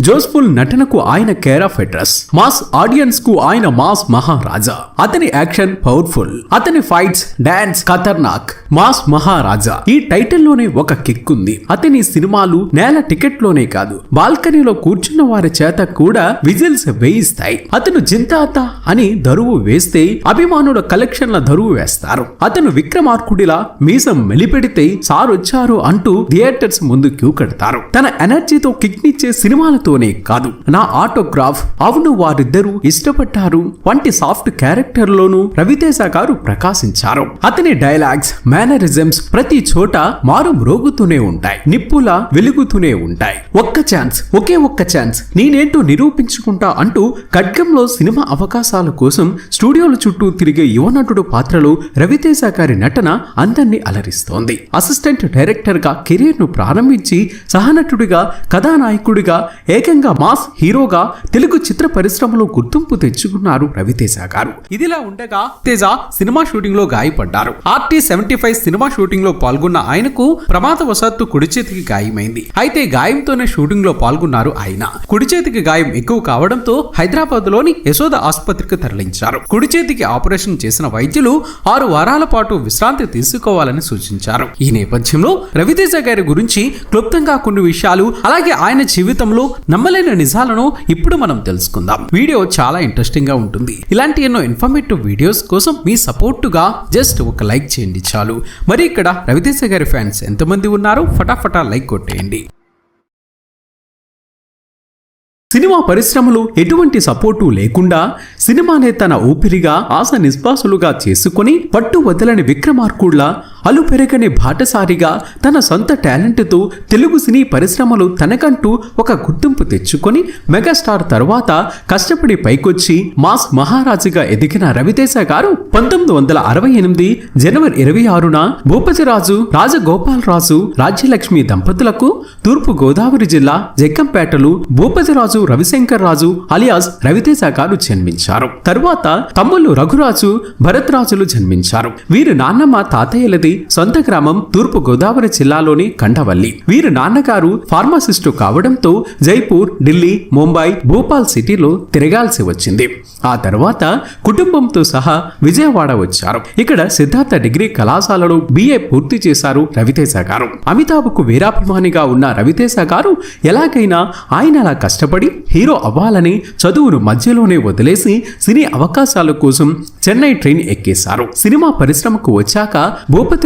జోస్ఫుల్ నటనకు ఆయన care of address. Mass ఆడియన్స్కు ఆయన మాస్ మహారాజా. అతని యాక్షన్ పవర్ఫుల్. అతని ఫైట్స్ డాన్స్ ఖతర్నాక్. మాస్ మహారాజా. ఈ టైటిల్లోనే ఒక కిక్ ఉంది. అతని సినిమాలు నేల టికెట్లోనే కాదు. బాల్కనీలో కూర్చున్న వారి చేత కూడా విజిల్స్ వేయిస్తాయి. అతను జింతాత అని దరువు వేస్తే అభిమానుల కలెక్షన్ల దరువు వేస్తారు. అతను విక్రమార్కుడిలా మీసం మెలిపెడితే సార్ వచ్చారు అంటూ థియేటర్స్ ముందు క్యూ కడతారు. తన ఎనర్జీతో కిక్నిచ్చే నాతోనే కాదు. నా ఆటోగ్రాఫ్ అవును వారిద్దరూ ఇష్టపడ్డారు. వంటి సాఫ్ట్ క్యారెక్టర్ లోనూ రవితేజ గారు ప్రకాశించారు. అతని డైలాగ్స్ మేనరిజమ్స్ ప్రతి చోట మారు మ్రోగుతూనే ఉంటాయి. నిప్పులా వెలుగుతూనే ఉంటాయి. ఒక్క ఛాన్స్ ఒకే ఒక్క ఛాన్స్ నేనేంటో నిరూపించుకుంటా అంటూ ఖడ్గంలో సినిమా అవకాశాల కోసం స్టూడియోల చుట్టూ తిరిగే యువనటుడు పాత్రలో రవితేజ గారి నటన అందరినీ అలరిస్తోంది. అసిస్టెంట్ డైరెక్టర్గా కెరీర్ను ప్రారంభించి సహనటుడిగా కథానాయకుడిగా ఏకంగా మాస్ హీరోగా తెలుగు చిత్ర పరిశ్రమలో గుర్తింపు తెచ్చుకున్నారు రవితేజ గారు. ఇదిలా ఉండగా తేజ సినిమా షూటింగ్లో గాయపడ్డారు. ఆర్టీ సెవెంటీ ఫైవ్ సినిమా షూటింగ్లో పాల్గొన్న ఆయనకు ప్రమాదవశాత్తు కుడి చేతికి గాయమైంది. అయితే గాయంతోనే షూటింగ్లో పాల్గొన్నారు ఆయన. కుడి చేతికి గాయం ఎక్కువ కావడంతో హైదరాబాద్లోని యశోద ఆసుపత్రికి తరలించారు. కుడి చేతికి ఆపరేషన్ చేసిన వైద్యులు ఆరు వారాల పాటు విశ్రాంతి తీసుకోవాలని సూచించారు. ఈ నేపథ్యంలో రవితేజ గారి గురించి క్లుప్తంగా కొన్ని విషయాలు అలాగే ఆయన జీవితంలో నమ్మలేని నిజాలను ఇప్పుడు మనం తెలుసుకుందాం. వీడియో చాలా ఇంట్రెస్టింగ్గా ఉంటుంది. ఇలాంటి ఎన్నో ఇన్ఫర్మేటివ్ వీడియోస్ కోసం మీ సపోర్టుగా జస్ట్ ఒక లైక్ చేయండి చాలు. మరి ఇక్కడ రవితేజ గారి ఫ్యాన్స్ ఎంతమంది ఉన్నారో? ఫటాఫటా లైక్ కొట్టేయండి. సినిమా పరిశ్రమలు ఎటువంటి సపోర్టు లేకుండా సినిమానే తన ఊపిరిగా ఆశ నిశ్వాసులుగా చేసుకొని పట్టు వదలని విక్రమార్కుడ్లా అలు పెరగని బాటసారిగా తన సొంత టాలెంట్తో తెలుగు సినీ పరిశ్రమలో తనకంటూ ఒక గుర్తింపు తెచ్చుకొని మెగాస్టార్ తర్వాత కష్టపడి పైకొచ్చి మాస్ మహారాజుగా ఎదిగిన రవితేజ గారు పంతొమ్మిది వందల అరవై ఎనిమిది జనవరి ఇరవై ఆరున భూపతిరాజు రాజగోపాలరాజు రాజ్యలక్ష్మి దంపతులకు తూర్పు గోదావరి జిల్లా జగ్గంపేటలో భూపతిరాజు రవిశంకర్ రాజు అలియాస్ రవితేజ గారు జన్మించారు. తరువాత తమ్ముళ్ళు రఘురాజు భరత్రాజులు జన్మించారు. వీరి నాన్నమ్మ తాతయ్యలది సొంత గ్రామం తూర్పు గోదావరి జిల్లాలోని కండవల్లి. వీరి నాన్నగారు ఫార్మసిస్టు కావడంతో జైపూర్ ఢిల్లీ ముంబై భోపాల్ సిటీలో తిరగాల్సి వచ్చింది. ఆ తర్వాత కుటుంబంతో సహా విజయవాడ వచ్చారు. ఇక్కడ సిద్ధార్థ డిగ్రీ కళాశాలలో బిఏ పూర్తి చేశారు రవితేజ గారు. అమితాబ్కు వీరాభిమానిగా ఉన్న రవితేజ గారు ఎలాగైనా ఆయన అలా కష్టపడి హీరో అవ్వాలని చదువును మధ్యలోనే వదిలేసి సినీ అవకాశాల కోసం చెన్నై ట్రైన్ ఎక్కేశారు. సినిమా పరిశ్రమకు వచ్చాక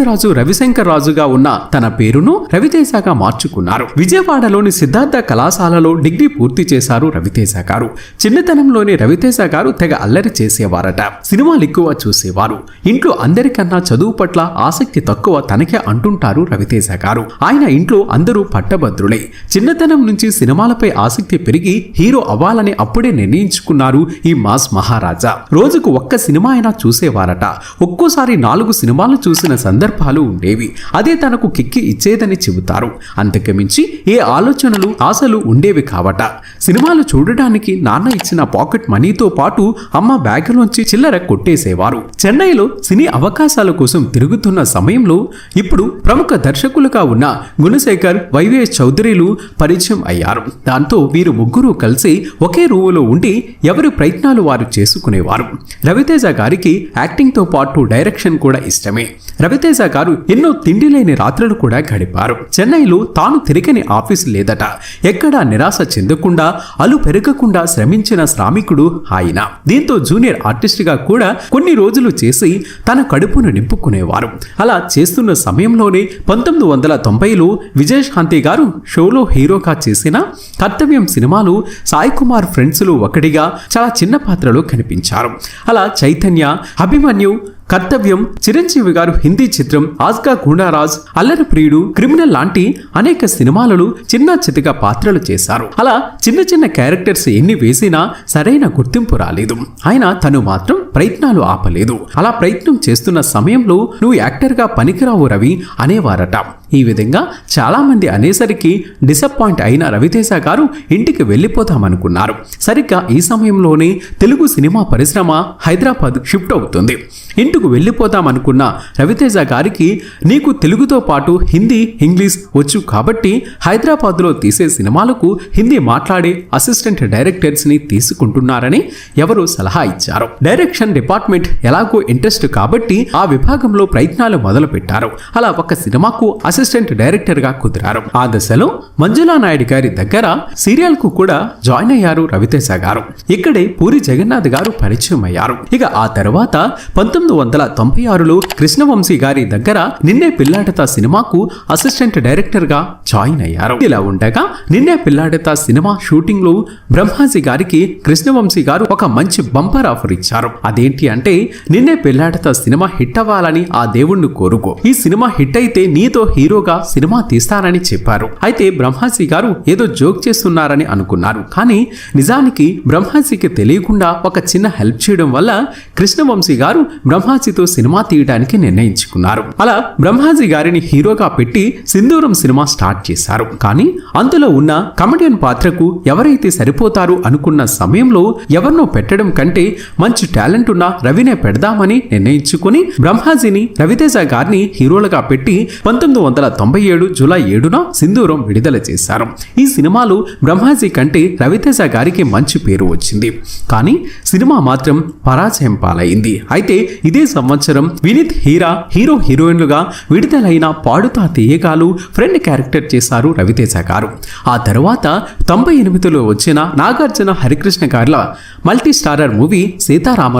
రాజు రవిశంకర్ రాజుగా ఉన్న తన పేరును రవితేజగా మార్చుకున్నారు. విజయవాడలోని సిద్ధార్థ కళాశాలలో డిగ్రీ పూర్తి చేశారు రవితేజ గారు. చిన్నతనంలోనే రవితేజ గారు తెగ అల్లరి చేసేవారట. సినిమాలు ఎక్కువ చూసేవారు. ఇంట్లో అందరికన్నా చదువు పట్ల ఆసక్తి తక్కువ తనకే అంటుంటారు రవితేజ గారు. ఆయన ఇంట్లో అందరూ పట్టభద్రులే. చిన్నతనం నుంచి సినిమాలపై ఆసక్తి పెరిగి హీరో అవ్వాలని అప్పుడే నిర్ణయించుకున్నారు ఈ మాస్ మహారాజా. రోజుకు ఒక్క సినిమా అయినా చూసేవారట. ఒక్కోసారి నాలుగు సినిమాలు చూసిన సందర్భాలు ఉండేవి. అదే తనకు కిక్కి ఇచ్చేదని చెబుతారు. అంతకుమించి ఏ ఆలోచనలు ఆశలు ఉండేవి కావట. సినిమాలు చూడడానికి నాన్న ఇచ్చిన పాకెట్ మనీతో పాటు అమ్మ బ్యాగులోంచి చిల్లర కొట్టేసేవారు. చెన్నైలో సినీ అవకాశాల కోసం తిరుగుతున్న సమయంలో ఇప్పుడు ప్రముఖ దర్శకులుగా ఉన్న గుణశేఖర్ వైవిఎస్ చౌదరిలు పరిచయం అయ్యారు. దాంతో వీరు ముగ్గురు కలిసి ఒకే రూములో ఉండి ఎవరి ప్రయత్నాలు వారు చేసుకునేవారు. రవితేజ గారికి యాక్టింగ్తో పాటు డైరెక్షన్ కూడా ఇష్టమే. రవితేజ గారు ఎన్నో తిండి లేని రాత్రులు కూడా గడిపారు. చెన్నైలో తాను తిరిగని ఆఫీస్ లేదట. ఎక్కడా నిరాశ చెందకుండా అలు పెరగకుండా శ్రమించిన శ్రామికుడు ఆయన. దీంతో జూనియర్ ఆర్టిస్ట్గా కూడా కొన్ని రోజులు చేసి తన కడుపును నింపుకునేవారు. అలా చేస్తున్న సమయంలోనే పంతొమ్మిది వందల తొంభైలో విజయశాంతి గారు షోలో హీరోగా చేసిన కర్తవ్యం సినిమాలు సాయి కుమార్ ఫ్రెండ్స్లో ఒకటిగా చాలా చిన్న పాత్రలో కనిపించారు. అలా చైతన్య అభిమన్యు కర్తవ్యం చిరంజీవి గారు హిందీ చిత్రం ఆస్కా గుండారాజ్ అల్లరి ప్రియుడు క్రిమినల్ లాంటి అనేక సినిమాలలో చిన్న చితిగా పాత్రలు చేశారు. అలా చిన్న చిన్న క్యారెక్టర్స్ ఎన్ని వేసినా సరైన గుర్తింపు రాలేదు. ఆయన తను మాత్రం ప్రయత్నాలు ఆపలేదు. అలా ప్రయత్నం చేస్తున్న సమయంలో నువ్వు యాక్టర్గా పనికిరావు రవి అనేవారట. ఈ విధంగా చాలామంది అనేసరికి డిసప్పాయింట్ అయిన రవితేజ గారు ఇంటికి వెళ్ళిపోతామనుకున్నారు. సరిగ్గా ఈ సమయంలోనే తెలుగు సినిమా పరిశ్రమ హైదరాబాద్ షిఫ్ట్ అవుతుంది. ఇంటికి వెళ్ళిపోతామనుకున్న రవితేజ గారికి నీకు తెలుగుతో పాటు హిందీ ఇంగ్లీష్ వచ్చు కాబట్టి హైదరాబాద్లో తీసే సినిమాలకు హిందీ మాట్లాడే అసిస్టెంట్ డైరెక్టర్స్ని తీసుకుంటున్నారని ఎవరు సలహా ఇచ్చారు. డైరెక్షన్ డిపార్ట్మెంట్ ఎలాగో ఇంట్రెస్ట్ కాబట్టి ఆ విభాగంలో ప్రయత్నాలు మొదలు పెట్టారు అలా ఒక సినిమాకు అసిస్టెంట్ డైరెక్టర్గా కుదిరారు. ఆ దశలో మంజులా నాయుడు గారి దగ్గర సీరియల్కు కూడా జాయిన్ అయ్యారు రవితేజ గారు. ఇక్కడే పూరి జగన్నాథ్ గారు పరిచయం అయ్యారు. ఇక ఆ తర్వాత పంతొమ్మిది వందల తొంభై ఆరులో కృష్ణవంశీ గారి దగ్గర నిన్నే పిల్లాడత సినిమాకు అసిస్టెంట్ డైరెక్టర్గా జాయిన్ అయ్యారు. ఇలా ఉండగా నిన్నే పిల్లాడత సినిమా షూటింగ్లో బ్రహ్మాజీ గారికి కృష్ణవంశీ గారు ఒక మంచి బంపర్ ఆఫర్ ఇచ్చారు. అదేంటి అంటే నిన్నే పెళ్ళాడతా సినిమా హిట్ అవ్వాలని ఆ దేవుణ్ణి కోరుకో. ఈ సినిమా హిట్ అయితే నీతో హీరోగా సినిమా తీస్తానని చెప్పారు. అయితే బ్రహ్మాజీ గారు ఏదో జోక్ చేస్తున్నారని అనుకున్నారు. కానీ నిజానికి బ్రహ్మాజీకి తెలియకుండా ఒక చిన్న హెల్ప్ చేయడం వల్ల కృష్ణవంశీ గారు బ్రహ్మాజీతో సినిమా తీయడానికి నిర్ణయించుకున్నారు. అలా బ్రహ్మాజీ గారిని హీరోగా పెట్టి సింధూరం సినిమా స్టార్ట్ చేశారు. కానీ అందులో ఉన్న కమెడియన్ పాత్రకు ఎవరైతే సరిపోతారు అనుకున్న సమయంలో ఎవరినో పెట్టడం కంటే మంచి టాలెంట్ ఉన్న రవినే పెడదామని నిర్ణయించుకుని బ్రహ్మాజీని రవితేజ గారిని హీరోలుగా పెట్టి పంతొమ్మిది వందల తొంభై ఏడు జూలై ఏడున సింధూరం విడుదల చేశారు. ఈ సినిమాలు బ్రహ్మాజీ కంటే రవితేజ గారికి మంచి పేరు వచ్చింది. కానీ సినిమా మాత్రం పరాజయం పాలైంది. అయితే ఇదే సంవత్సరం వినీత్ హీరా హీరో హీరోయిన్లుగా విడుదలైన పాడుతా తీయగాలు ఫ్రెండ్ క్యారెక్టర్ చేశారు రవితేజ గారు. ఆ తర్వాత తొంభై ఎనిమిదిలో వచ్చిన నాగార్జున హరికృష్ణ గారిల మల్టీ స్టారర్ మూవీ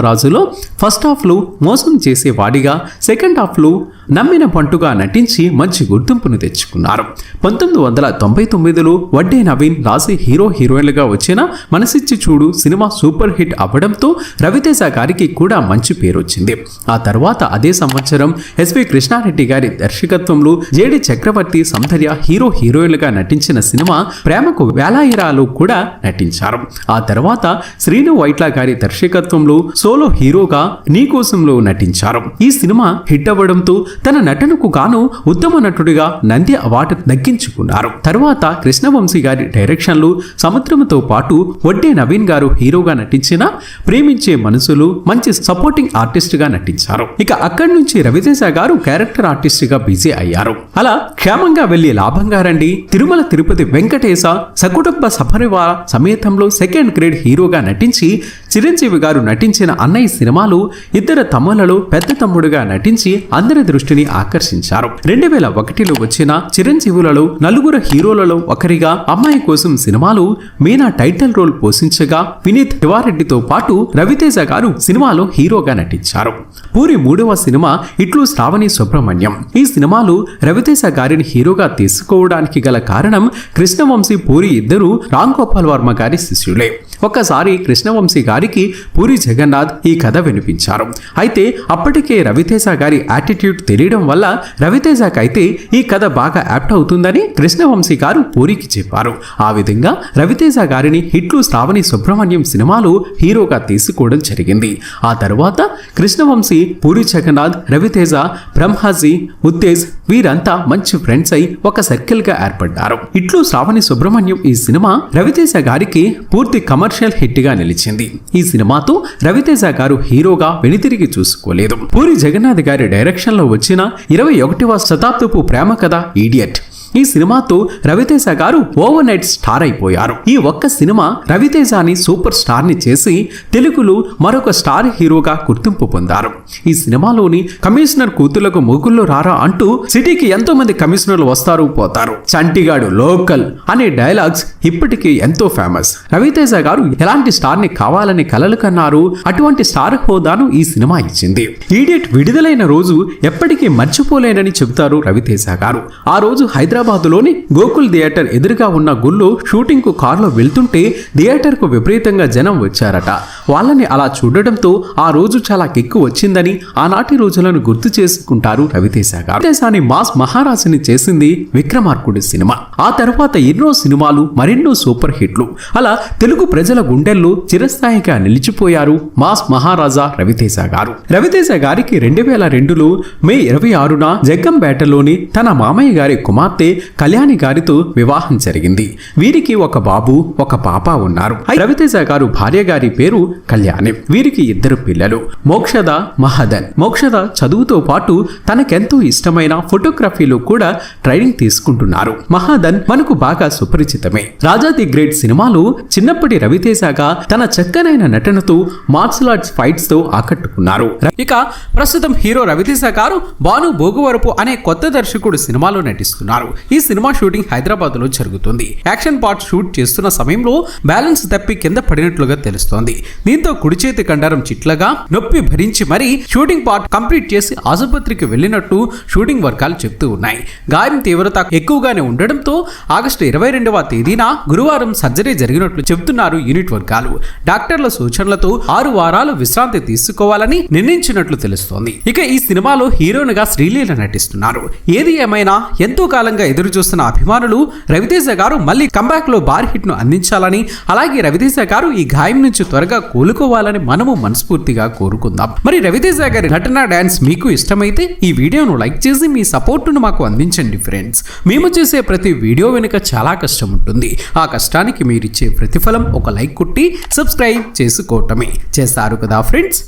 రాజులో ఫస్ట్ హాఫ్లో మోసం చేసే వాడిగా సెకండ్ హాఫ్లో నమ్మిన పంటుగా నటించి మంచి గుర్తింపును తెచ్చుకున్నారు. పంతొమ్మిది వందల తొంభై తొమ్మిదిలో వడ్డే నవీన్ రాసి హీరో హీరోయిన్లుగా వచ్చిన మనసిచ్చి చూడు సినిమా సూపర్ హిట్ అవ్వడంతో రవితేజ గారికి కూడా మంచి పేరు వచ్చింది ఆ తర్వాత అదే సంవత్సరం ఎస్వి కృష్ణారెడ్డి గారి దర్శకత్వంలో జేడి చక్రవర్తి సౌందర్య హీరో హీరోయిన్లుగా నటించిన సినిమా ప్రేమకు వేలాయిరాలు కూడా నటించారు. ఆ తర్వాత శ్రీను వైట్ల గారి దర్శకత్వంలో సోలో హీరోగా నీకోసంలో నటించారు. ఈ సినిమా హిట్ అవ్వడంతో తన నటనకు గాను ఉత్తమ నటుడిగా నంది అవార్డు దక్కించుకున్నారు. తరువాత కృష్ణవంశీ గారి డైరెక్షన్లు సముద్రంతో పాటు వడ్డే నవీన్ గారు హీరోగా నటించిన ప్రేమించే మనసులు మంచి సపోర్టింగ్ ఆర్టిస్ట్గా నటించారు. ఇక అక్కడి నుంచి రవితేజ గారు క్యారెక్టర్ ఆర్టిస్ట్గా బిజీ అయ్యారు. అలా క్షేమంగా వెళ్ళి లాభంగా రండి. తిరుమల తిరుపతి వెంకటేశ సకుటుంబ సపరివార సమేతంలో సెకండ్ గ్రేడ్ హీరోగా నటించి చిరంజీవి గారు నటించిన అన్నయ్య సినిమాలు ఇద్దరు తమ్ములలో పెద్ద తమ్ముడుగా నటించి అందరి దృష్టిని ఆకర్షించారు. రెండు వేల ఒకటిలో వచ్చిన చిరంజీవులలో నలుగురు హీరోలలో ఒకరిగా అమ్మాయి కోసం సినిమాలు మీనా టైటిల్ రోల్ పోషించగా వినీత్ శివారెడ్డితో పాటు రవితేజ గారు సినిమాలో హీరోగా నటించారు. పూరి మూడవ సినిమా ఇట్లు శ్రావణి సుబ్రహ్మణ్యం. ఈ సినిమాలు రవితేజ గారిని హీరోగా తీసుకోవడానికి గల కారణం కృష్ణవంశీ పూరి ఇద్దరు రామ్ గోపాల్ వర్మ గారి శిష్యులే. ఒక్కసారి కృష్ణవంశీ గారికి పూరి జగన్నాథ్ ఈ కథ వినిపించారు. అయితే అప్పటికే రవితేజ గారి యాటిట్యూడ్ తెలియడం వల్ల రవితేజకైతే అయితే ఈ కథ బాగా యాప్ట్ అవుతుందని కృష్ణవంశీ గారు పూరికి చెప్పారు. ఆ విధంగా రవితేజ గారిని హిట్లు శ్రావణి సుబ్రహ్మణ్యం సినిమాలు హీరోగా తీసుకోవడం జరిగింది. ఆ తర్వాత కృష్ణవంశీ పూరి జగన్నాథ్ రవితేజ బ్రహ్మాజీ ఉత్తేజ్ వీరంతా మంచి ఫ్రెండ్స్ అయి ఒక సర్కిల్గా ఏర్పడ్డారు. ఇట్లు శ్రావణి సుబ్రహ్మణ్యం ఈ సినిమా రవితేజ గారికి పూర్తి కమర్షియల్ హిట్గా నిలిచింది. ఈ సినిమాతో రవితేజ గారు హీరోగా వెనుతిరిగి చూసుకోలేదు. పూరి జగన్నాథ్ గారి డైరెక్షన్లో వచ్చిన ఇరవై ఒకటివ శతాబ్దపు ప్రేమ కథ ఈడియట్ ఈ సినిమాతో రవితేజ గారు ఓవర్ నైట్ స్టార్ అయిపోయారు. ఈ ఒక్క సినిమా రవితేజని సూపర్ స్టార్ని చేసి తెలుగులో మరొక స్టార్ హీరోగా గుర్తింపు పొందారు. ఈ సినిమాలోని కమిషనర్ కూతులకు మొగుళ్ళు రారా అంటూ సిటీకి ఎంతో మంది కమిషనర్లు వస్తారు పోతారు. చంటిగాడు లోకల్ అనే డైలాగ్స్ ఇప్పటికీ ఎంతో ఫేమస్. రవితేజ గారు ఎలాంటి స్టార్ని కావాలని కలలు కన్నారు అటువంటి స్టార్ హోదాను ఈ సినిమా ఇచ్చింది. ఈడియట్ విడుదలైన రోజు ఎప్పటికీ మర్చిపోలేనని చెబుతారు రవితేజ గారు. ఆ రోజు హైదరాబాద్ హైదరాబాదులోని గోకుల్ థియేటర్ ఎదురుగా ఉన్న గుళ్ళు షూటింగ్కు కారులో వెళ్తుంటే థియేటర్కు విపరీతంగా జనం వచ్చారట. వాళ్ళని అలా చూడడంతో ఆ రోజు చాలా కిక్కు వచ్చిందని ఆనాటి రోజులను గుర్తు చేసుకుంటారు రవితేజ గారు. దేశాన్ని మాస్ మహారాజుని చేసింది విక్రమార్కుడి సినిమా. ఆ తర్వాత ఎన్నో సినిమాలు మరెన్నో సూపర్ హిట్లు. అలా తెలుగు ప్రజల గుండెల్లో చిరస్థాయిగా నిలిచిపోయారు మాస్ మహారాజా రవితేజ గారు. రవితేజ గారికి రెండు వేల రెండులో మే ఇరవై ఆరున జగ్గంపేటలోని తన మామయ్య గారి కుమార్తె కళ్యాణి గారితో వివాహం జరిగింది. వీరికి ఒక బాబు ఒక పాప ఉన్నారు. రవితేజ గారు భార్య గారి పేరు కళ్యాణి. వీరికి ఇద్దరు పిల్లలు. మోక్షద మహదన్. మోక్షద చదువుతో పాటు తనకెంతో ఇష్టమైన ఫోటోగ్రఫీలో కూడా ట్రైనింగ్ తీసుకుంటున్నారు. మహాదన్ మనకు బాగా సుపరిచితమే. రాజా ది గ్రేట్ సినిమాలో చిన్నప్పటి రవితేజగా తన చక్కనైన నటనతో మార్షల్ ఆర్ట్స్ ఫైట్స్తో ఆకట్టుకున్నారు. ఇక ప్రస్తుతం హీరో రవితేజ గారు భాను భోగువరపు అనే కొత్త దర్శకుడు సినిమాలో నటిస్తున్నారు. ఈ సినిమా షూటింగ్ హైదరాబాద్లో జరుగుతుంది. యాక్షన్ పార్ట్ షూట్ చేస్తున్న సమయంలో బ్యాలెన్స్ తప్పి కింద పడినట్లుగా తెలుస్తోంది. దీంతో కుడి చేతి కండరం చిట్లగా నొప్పి భరించి మరీ షూటింగ్ పార్ట్ కంప్లీట్ చేసి ఆసుపత్రికి వెళ్ళినట్టు షూటింగ్ వర్గాలు చెప్తూ ఉన్నాయి. గాయం తీవ్రత ఎక్కువగానే ఉండడంతో ఆగస్టు ఇరవై రెండవ తేదీన గురువారం సర్జరీ జరిగినట్లు చెబుతున్నారు యూనిట్ వర్గాలు. డాక్టర్ల సూచనలతో ఆరు వారాలు విశ్రాంతి తీసుకోవాలని నిర్ణయించినట్లు తెలుస్తోంది. ఇక ఈ సినిమాలో హీరోయిన్గా శ్రీలీల నటిస్తున్నారు. ఏది ఏమైనా ఎంతో కాలంగా ఎదురు చూస్తున్న అభిమానులు రవితేజ గారు మళ్ళీ కంబ్యాక్లో భారీ హిట్ను అందించాలని అలాగే రవితేజ గారు ఈ గాయం నుంచి త్వరగా కోలుకోవాలని మనము మనస్ఫూర్తిగా కోరుకుందాం. మరి రవితేజ గారి నటన డాన్స్ మీకు ఇష్టమైతే ఈ వీడియోను లైక్ చేసి మీ సపోర్టును మాకు అందించండి ఫ్రెండ్స్. మేము చేసే ప్రతి వీడియో వెనుక చాలా కష్టం ఉంటుంది. ఆ కష్టానికి మీరిచ్చే ప్రతిఫలం ఒక లైక్ కుట్టి సబ్స్క్రైబ్ చేసుకోవటమే. చేస్తారు కదా ఫ్రెండ్స్?